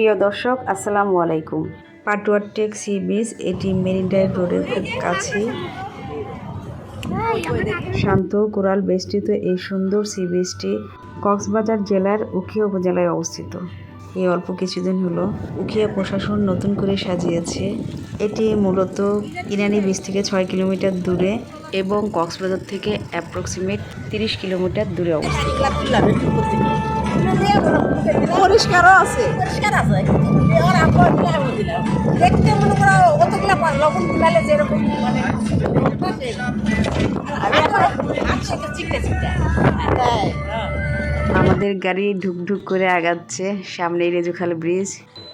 প্রিয় দর্শক, আসসালামু আলাইকুম। পাটুয়ার টেক সি বিচ এটি মেরিন ড্রাইভ রোডের খুব কাছে শান্ত, কোরাল বেষ্টিত এই সুন্দর সি বিচটি কক্সবাজার জেলার উখিয়া উপজেলায় অবস্থিত। এই অল্প কিছুদিন হলো উখিয়া প্রশাসন নতুন করে সাজিয়েছে। এটি মূলত ইরানি বিচ থেকে ছয় কিলোমিটার দূরে এবং কক্সবাজার থেকে অ্যাপ্রক্সিমেট তিরিশ কিলোমিটার দূরে অবস্থিত। পরিষ্কারও আছে। পরিষ্কার আছে। ওর দেখতে মনে করো অতগুলা লবণ যেরকম মানে আমাদের গাড়ি ঢুকঢুক করে আগাচ্ছে সামনেই রেজুখাল ব্রিজ।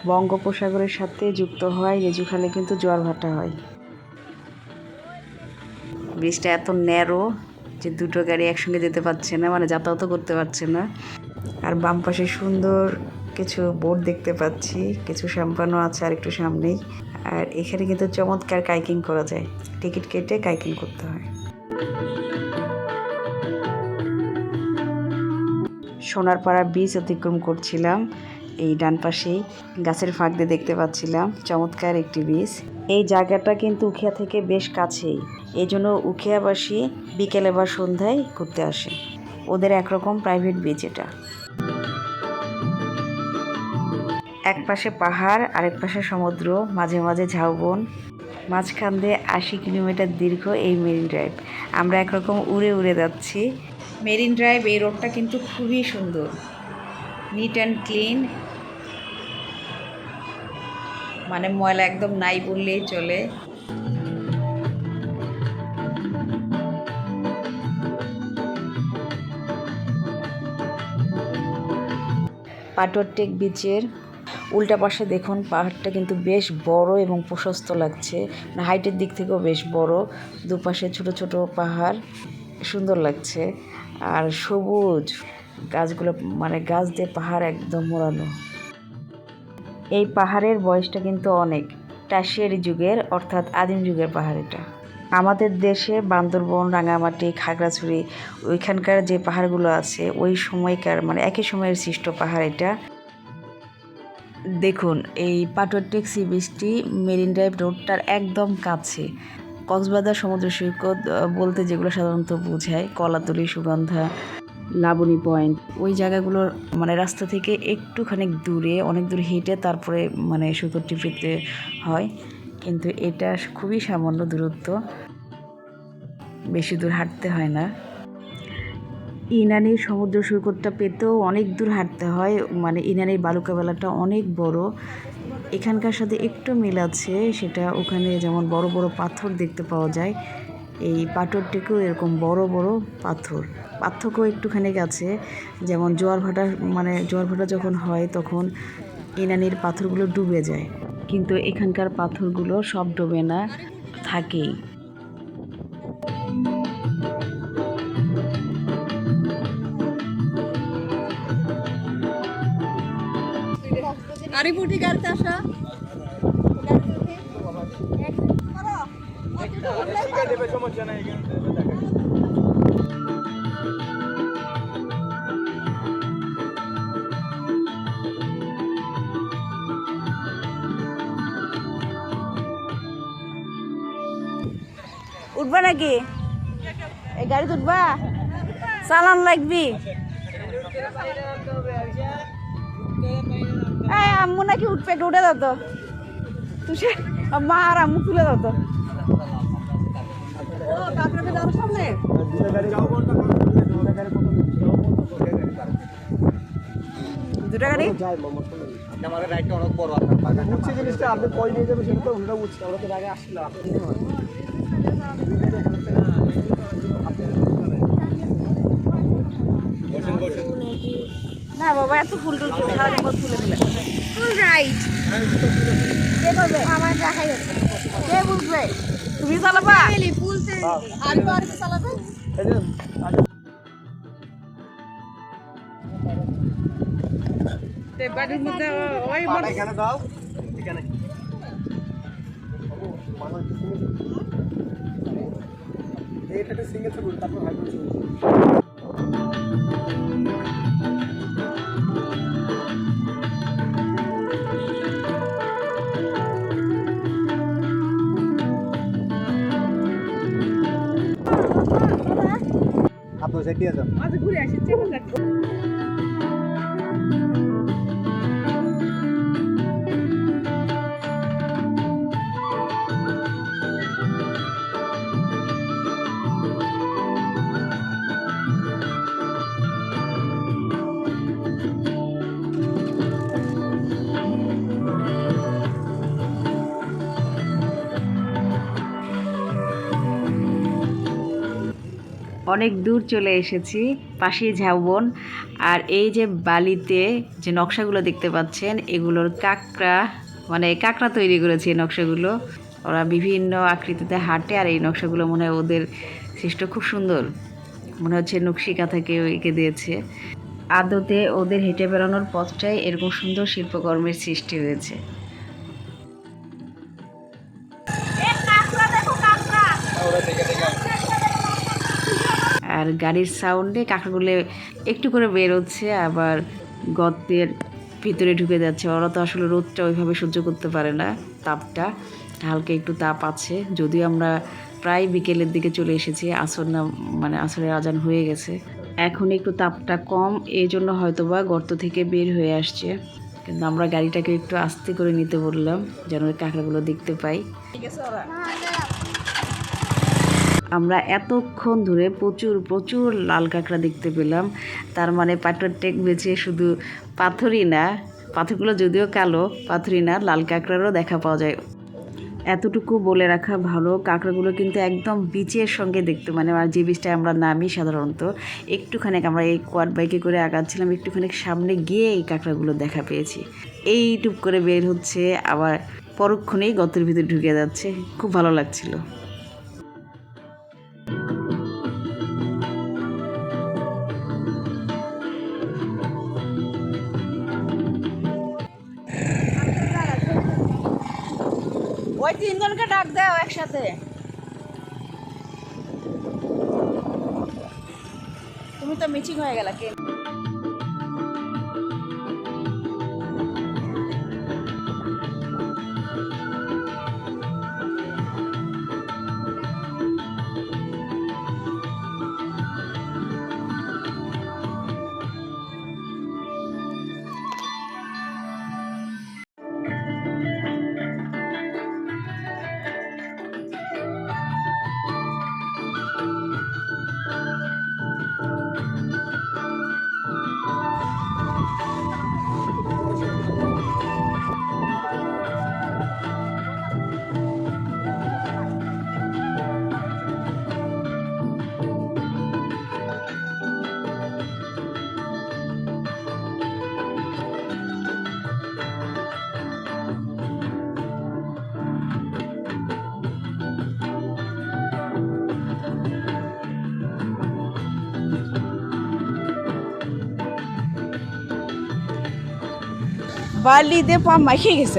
বঙ্গোপসাগরের সাথে যুক্ত হয় রেজুখালে কিন্তু জোয়ার ভাটা হয়। ব্রিজটা এত ন্যারো যে দুটো গাড়ি একসঙ্গে যেতে পারছে না মানে যাতায়াতও করতে পারছে না। আর বাম পাশে সুন্দর কিছু বোর্ড দেখতে পাচ্ছি, কিছু শ্যাম্পানো আছে আর একটু সামনেই। আর এখানে কিন্তু চমৎকার কাইকিং করা যায়, টিকিট কেটে কাইকিং করতে হয়। সোনারপাড়া বীচ অতিক্রম করছিলাম, এই ডান পাশেই গাছের ফাঁক দিয়ে দেখতে পাচ্ছিলাম, চমৎকার একটি বীজ এই জায়গাটা কিন্তু উখিয়া থেকে বেশ কাছেই, এই জন্য উখিয়াবাসী বিকেলে বা সন্ধ্যায় ঘুরতে আসে। ওদের একরকম প্রাইভেট বীচ এটা। এক পাশে পাহাড়, আরেক পাশে সমুদ্র, মাঝে মাঝে ঝাউবন। মাঝখান দিয়ে আশি কিলোমিটার দীর্ঘ এই মেরিন ড্রাইভ। আমরা একরকম উড়ে উড়ে যাচ্ছি। মেরিন ড্রাইভ এই রোডটা কিন্তু খুবই সুন্দর। নিট অ্যান্ড ক্লিন মানে ময়লা একদম নাই বললেই চলে। পাটুয়ারটেক বিচের উল্টা পাশে দেখুন, পাহাড়টা কিন্তু বেশ বড় এবং প্রশস্ত লাগছে। মানে হাইটের দিক থেকেও বেশ বড়। দুপাশে ছোট ছোট পাহাড়, সুন্দর লাগছে। আর সবুজ গাছগুলো মানে গাছ দিয়ে পাহাড় একদম মোড়ানো। এই পাহাড়ের বয়সটা কিন্তু অনেক, টাসিয়ারি যুগের, অর্থাৎ আদিম যুগের পাহাড় এটা। আমাদের দেশে বান্দরবন, রাঙামাটি, খাগড়াছড়ি, ওইখানকার যে পাহাড়গুলো আছে, ওই সময়কার মানে একই সময়ের সৃষ্ট পাহাড় এটা। দেখুন, এই পাটুয়ারটেক সি বিচটি মেরিন ড্রাইভ রোডটার একদম কাছে। কক্সবাজার সমুদ্র সৈকত বলতে যেগুলো সাধারণত বোঝায়, কলাতলি, সুগন্ধা, লাবণী পয়েন্ট। ওই জায়গাগুলোর মানে রাস্তা থেকে একটুখানি দূরে, অনেক দূর হেঁটে তারপরে মানে সৈকতটি পেতে হয়। কিন্তু এটা খুবই সামান্য দূরত্ব। বেশি দূর হাঁটতে হয় না। ইনানির সমুদ্র সৈকতটা পেতেও অনেক দূর হাঁটতে হয়। মানে ইনানির বালুকাবেলাটা অনেক বড়। এখানকার সাথে একটু মিল আছে, সেটা ওখানে যেমন বড় বড় পাথর দেখতে পাওয়া যায়। এই পাথরটিকেও এরকম বড় বড় পাথর। পার্থক্য একটুখানি গেছে যেমন জোয়ার ভাটা মানে জোয়ার ভাটা যখন হয় তখন ইনানির পাথরগুলো ডুবে যায়। কিন্তু এখানকার পাথরগুলো সব ডুবে না, থাকেই। আরিপুটি গাড়িতে আসা। উঠবা নাকি? এই গাড়ি উঠবা? চালান লাগবি। এই আম্মু নাকি উঠবে একটু উঠে দাও তো। তুই সে- মা আর আম্মু তুলে দাও তো। ও সামনে? দুটা গাড়ি? আমাদের রাইডটা অনেক বড় আপনার পাকা বুঝছি জিনিসটা আপনি নিয়ে যাবেন সেটা তো ওটা বুঝছি আমরা তো আগে আসলাম। না বাবা এত ফুল টুল পর তুলে দিলে। ফুল রাইট কে করবে আমার দেখাই কে বুঝবে? তুমি চালাবা? ফুলতে আরিপু আরিপু চালাবে? যে বাড়ির মধ্যে ওই এখানে দাও এখানে। এইটা সিঙ্গেল তারপর ছবি সেটিয়ে যাও আচ্ছা ঘুরে আসি কেমন অনেক দূর চলে এসেছি, পাশেই ঝাউবন। আর এই যে বালিতে যে নকশাগুলো দেখতে পাচ্ছেন, এগুলোর কাঁকড়া মানে কাঁকড়া তৈরি করেছে এই নকশাগুলো। ওরা বিভিন্ন আকৃতিতে হাঁটে আর এই নকশাগুলো মনে হয় ওদের সৃষ্ট খুব সুন্দর। মনে হচ্ছে নকশিকা থেকে এঁকে দিয়েছে। আদতে ওদের হেঁটে বেড়ানোর পথটাই এরকম সুন্দর শিল্পকর্মের সৃষ্টি হয়েছে। আর গাড়ির সাউন্ডে কাকাগুলো একটু করে বের হচ্ছে আবার গর্তের ভিতরে ঢুকে যাচ্ছে। ওরা তো আসলে রোদটা ওইভাবে সহ্য করতে পারে না, তাপটা। হালকা একটু তাপ আছে। যদিও আমরা প্রায় বিকেলের দিকে চলে এসেছি, আসর না মানে আসরের আজান হয়ে গেছে। এখন একটু তাপটা কম এই জন্য হয়তোবা গর্ত থেকে বের হয়ে আসছে। কিন্তু আমরা গাড়িটাকে একটু আস্তে করে নিতে বললাম, যেন কাঁকড়াগুলো দেখতে পাই। ঠিক আছে এতক্ষণ ধরে প্রচুর প্রচুর লাল কাঁকড়া দেখতে পেলাম। তার মানে পাটর টেক বেছে শুধু পাথরই না, পাথরগুলো যদিও কালো, পাথরই না, লাল কাঁকড়ারও দেখা পাওয়া যায়। এতটুকু বলে রাখা ভালো, কাঁকড়াগুলো কিন্তু একদম বিচের সঙ্গে দেখতে মানে আর যে বীজটায় আমরা নামি সাধারণত একটুখানি আমরা এই কোয়াড বাইকে করে আগাচ্ছিলাম একটুখানি সামনে গিয়ে এই কাঁকড়াগুলো দেখা পেয়েছি। এই টুপ করে বের হচ্ছে, আবার পরক্ষণেই গর্তের ভিতরে ঢুকে যাচ্ছে, খুব ভালো লাগছিল। ওই তিনজনকে ডাক দাও একসাথে। তুমি তো মিচিং হয়ে গেলা কে? বালি দিয়ে পা মাখিয়ে গেছে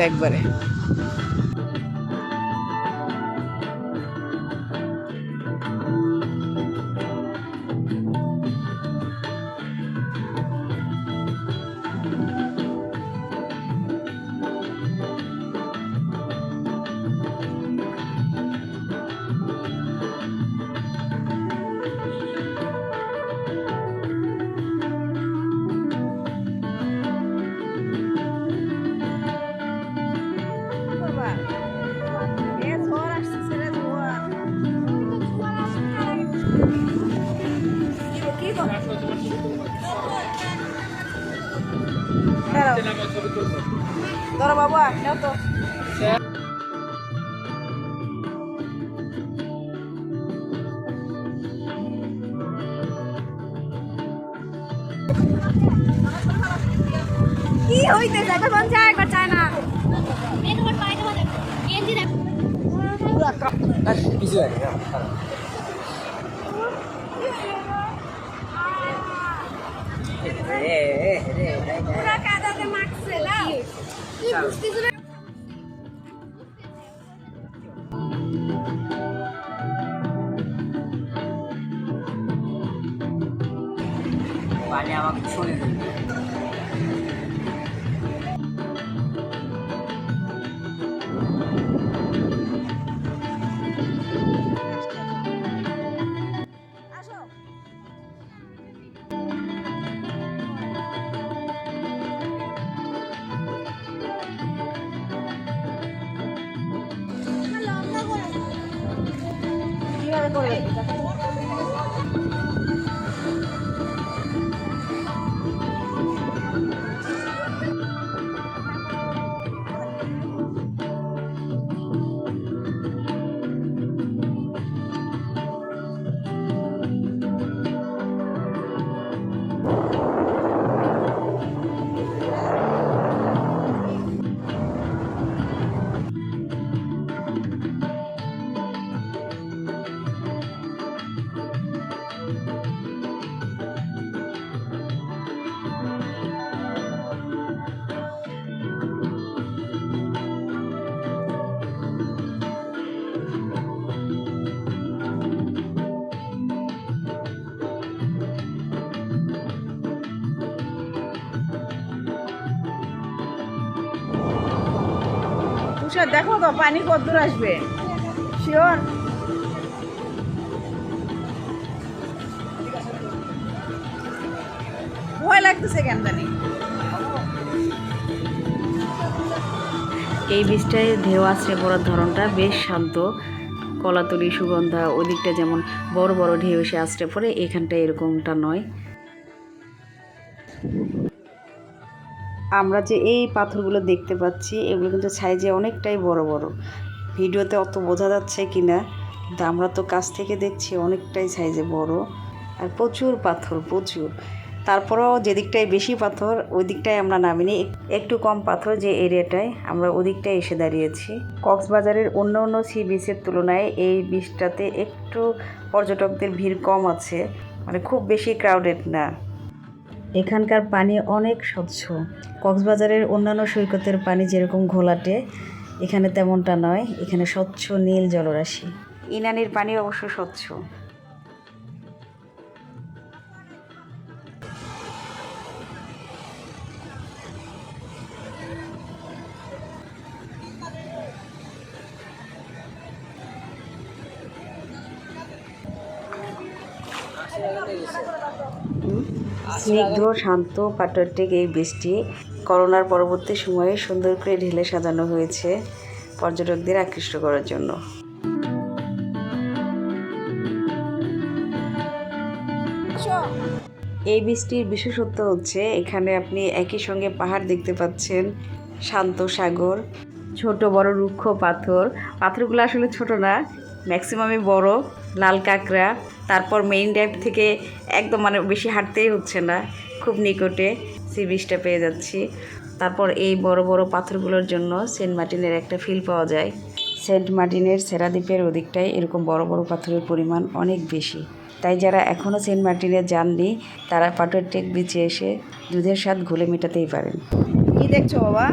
নাও তো। কি হইতেছে? একবার মন চায় একবার চায় না। কিছু দেখো, পানি কদ্দূর আসবে। শিওর ভয় লাগতেছে কেন জানি? এই বীজটায় ঢেউ আশ্রে পড়ার ধরনটা বেশ শান্ত। কলাতলি, সুগন্ধা, ওদিকটা যেমন বড় বড় ঢেউ এসে আশ্রে পড়ে এখানটা এরকমটা নয়। আমরা যে এই পাথরগুলো দেখতে পাচ্ছি, এগুলো কিন্তু সাইজে অনেকটাই বড় বড়। ভিডিওতে অত বোঝা যাচ্ছে কি না কিন্তু আমরা তো কাছ থেকে দেখছি অনেকটাই সাইজে বড়। আর প্রচুর পাথর, প্রচুর। তারপরেও যেদিকটায় বেশি পাথর ওই দিকটায় আমরা নামিনি। একটু কম পাথর যে এরিয়াটায়, আমরা ওদিকটায় এসে দাঁড়িয়েছি। কক্সবাজারের অন্য অন্য সি বিচের তুলনায় এই বিচটাতে একটু পর্যটকদের ভিড় কম আছে। মানে খুব বেশি ক্রাউডেড না। এখানকার পানি অনেক স্বচ্ছ। কক্সবাজারের অন্যান্য সৈকতের পানি যেরকম ঘোলাটে, এখানে তেমনটা নয়। এখানে স্বচ্ছ নীল জলরাশি। ইনানির পানি অবশ্য স্বচ্ছ। স্নিগ্ধ, শান্ত পাট্যটিক এই বৃষ্টি করোনার পরবর্তী সময়ে সুন্দর করে ঢেলে সাজানো হয়েছে পর্যটকদের আকৃষ্ট করার জন্য। এই বৃষ্টির বিশেষত্ব হচ্ছে এখানে আপনি একই সঙ্গে পাহাড় দেখতে পাচ্ছেন, শান্ত সাগর, ছোট বড় রুক্ষ পাথর। পাথরগুলো আসলে ছোট না ম্যাক্সিমামই বড়, লাল কাঁকড়া। তারপর মেইন ড্রাইভ থেকে একদম মানে বেশি হাঁটতেই হচ্ছে না। খুব নিকটে সি বিচটা পেয়ে যাচ্ছি। তারপর এই বড় বড় পাথরগুলোর জন্য সেন্ট মার্টিনের একটা ফিল পাওয়া যায়। সেন্ট মার্টিনের সেরাদ্বীপের ওদিকটায় এরকম বড় বড় পাথরের পরিমাণ অনেক বেশি। তাই যারা এখনও সেন্ট মার্টিনে যাননি, তারা পাটুয়ার টেক বিচে এসে দুধের স্বাদ ঘুলে মেটাতেই পারেন। কি দেখছ বাবা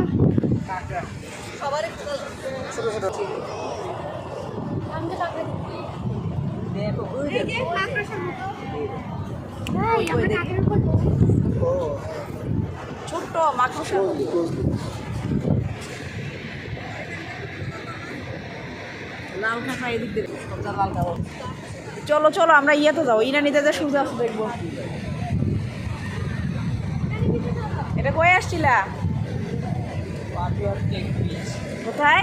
যে মাকড়সার মতো এই আমরা কাকের উপর ছোট্ট মাকড়সা লাল কাঁকড়া এদিক দিয়ে লাল কাঁকড়া চলো চলো আমরা ইয়েতে যাব। ইনা ইরানিতে যে সূর্যাস্ত দেখব। এটা কয়ে আসছিলা? কোথায়?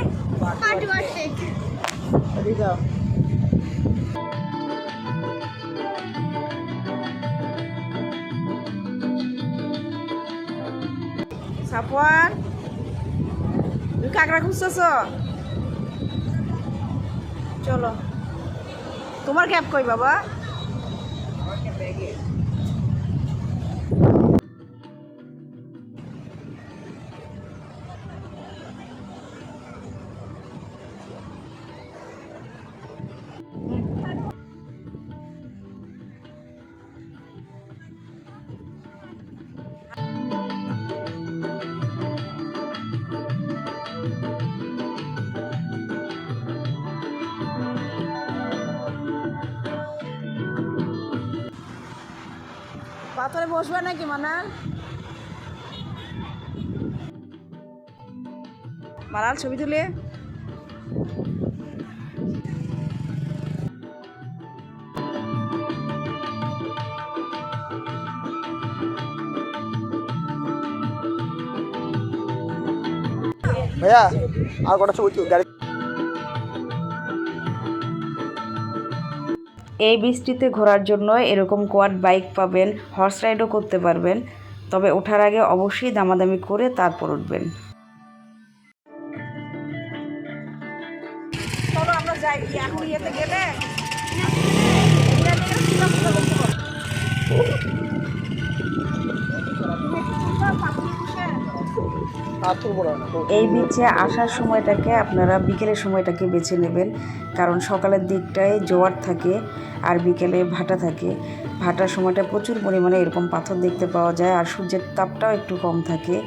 সাফওয়ান তুমি কাঁকড়া খুঁজতেছ? চলো। তোমার ক্যাব কই বাবা? পাথরে বসবে নাকি মানাল মালাল ছবি তুলে। ভাইয়া আর কটা ছবি তুল এই বৃষ্টিতে ঘোরার জন্য এরকম কোয়াড বাইক পাবেন হর্স রাইডও করতে পারবেন। তবে ওঠার আগে অবশ্যই দামাদামি করে তারপর উঠবেন। চলো আমরা যাই এখন ইয়েতে গেলে। এই বিচে আসার সময়টাকে আপনারা বিকেলের সময়টাকে বেছে নেবেন। কারণ সকালের দিকটায় জোয়ার থাকে আর বিকেলে ভাটা থাকে। ভাটার সময়টা প্রচুর পরিমাণে এরকম পাথর দেখতে পাওয়া যায় আর সূর্যের তাপটাও একটু কম থাকে।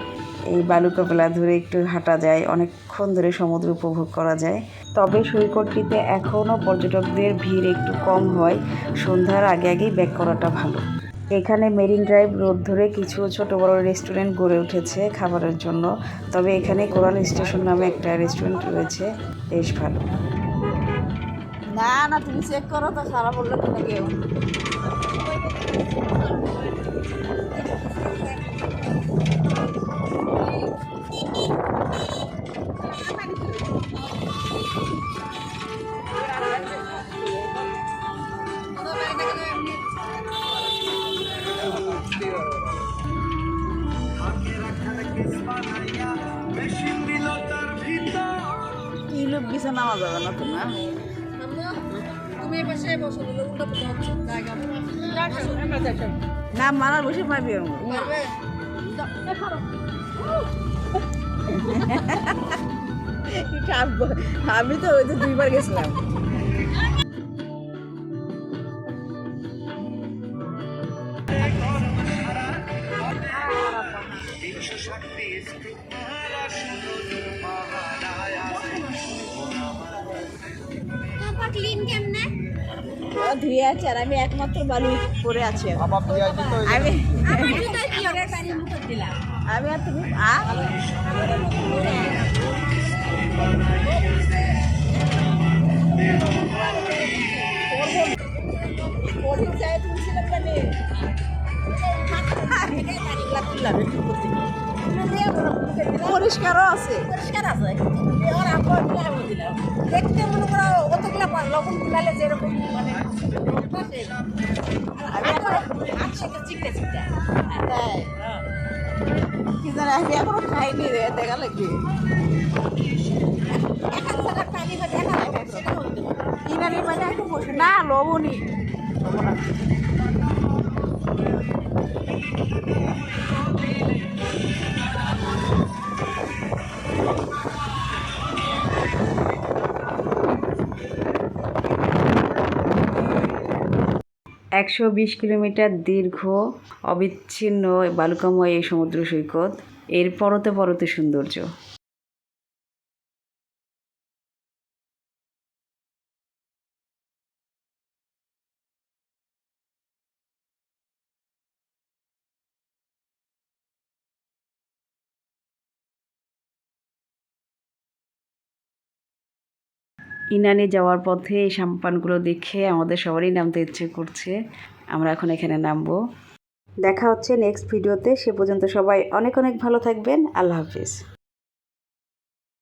এই বালুকা বেলা ধরে একটু হাঁটা যায়, অনেকক্ষণ ধরে সমুদ্র উপভোগ করা যায়। তবে সৈকতটিতে এখনও পর্যটকদের ভিড় একটু কম হয়। সন্ধ্যার আগে আগেই ব্যাক করাটা ভালো। এখানে মেরিন ড্রাইভ রোড ধরে কিছু ছোট বড় রেস্টুরেন্ট গড়ে উঠেছে খাবারের জন্য। তবে এখানে কোরাল স্টেশন নামে একটা রেস্টুরেন্ট রয়েছে, বেশ ভালো। না না, তুমি চেক করো তো খারাপ বলল কেউ। বিছে নামা যাবে না তো না? না মারা বসে কাঁদবো? আমি তো ওই তো দুইবার গেছিলাম। ক্লিন কেমনে? ধুয়ে আছে আর আমি একমাত্র বালু পরে আছি আমি আমি আর তুমি তুলছিলাম পরিষ্কারও আছে। পরিষ্কার আছে। ওর আব্বা দিলাম দেখতে মনে করো অতগুলা লবণ গুলালে যেরকম মানে কি জানি আমি এখনও খাইনি রে দেখা লাগবে। না লবণই। একশো বিশ কিলোমিটার দীর্ঘ অবিচ্ছিন্ন বালুকাময় এই সমুদ্র সৈকত এর পরতে পরতে সৌন্দর্য। ইনানি যাওয়ার পথে এই সাম্পানগুলো দেখে আমাদের সবারই নামতে ইচ্ছে করছে। আমরা এখন এখানে নামবো। দেখা হচ্ছে নেক্সট ভিডিওতে সে পর্যন্ত সবাই অনেক অনেক ভালো থাকবেন। আল্লাহ হাফিজ।